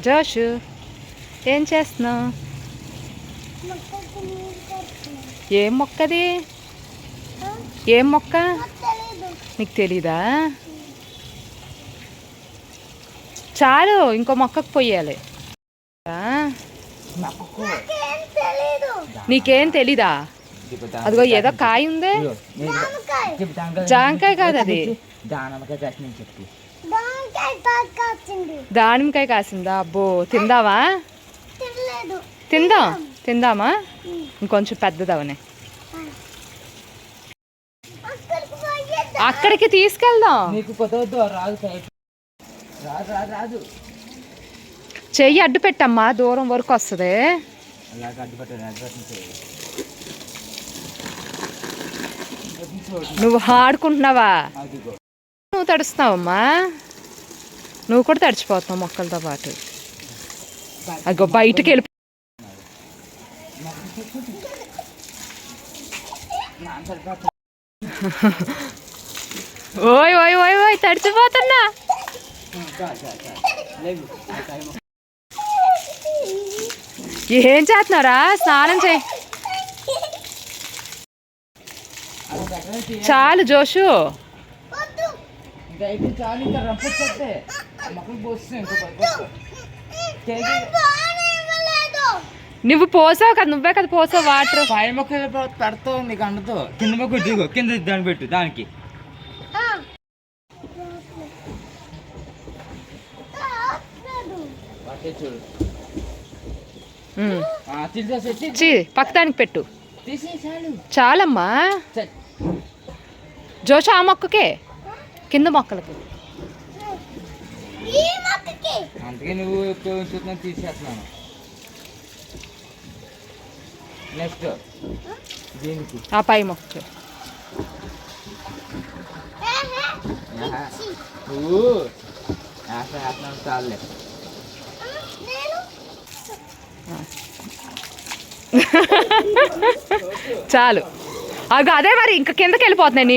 జోషు ఏం చేస్తున్నావు. ఏం మొక్కది ఏం మొక్క నాకు తెలీదు. చాలు ఇంకో మొక్కకు పోయాలి? నాకేం తెలీదు. అదిగో ఏదో కాయ ఉంది. జాంకాయ కాదు అది దానమ్మకాయ చెప్పు. దానిమ్మకాయ కాసిందా. అబ్బో తిందావా? తినలేదు. తిందాం? తిందామా? ఇంకొంచెం పెద్దదవనే. అక్కడికి తీసుకెళ్దాం. చెయ్యి అడ్డు పెట్టమ్మా దూరం వరకు వస్తుంది. నువ్వు ఆడుకుంటున్నావా? నువ్వు తడుస్తున్నావమ్మా? నువ్వు కూడా తడిచిపోతున్నావు మొక్కలతో పాటు. అగో బయటికి వెళ్ళి ఓయ్ ఓయ్ ఓయ్ ఓయ్ తడిచిపోతున్నా ఏం చేస్తున్నారా స్నానం చేయి. చాలు జోషు. ఇంకా చాలు ఇంకా నువ్వు పోసావు కదా నువ్వే కదా పోసావు వాటర్ పై మొక్కలు పెడతావు నీకు అండతో కింద మొక్క దిగు కింద దాన్ని పెట్టు దానికి. పక్కదానికి పెట్టు. తీసే చాలు. చాలమ్మా. జోషు ఆ మొక్కకే? కింద మొక్కలకి. అందుకే నువ్వు ఎక్కువ ఉంచుతున్నా తీసేస్తున్నాను. నెక్స్ట్ దీనికి. ఆ పై మొక్క. నువ్వు వేస్తా వేస్తున్నాను చాలులే. చాలు. అగో అదే మరి ఇంకా కిందకి వెళ్ళిపోతున్నాయి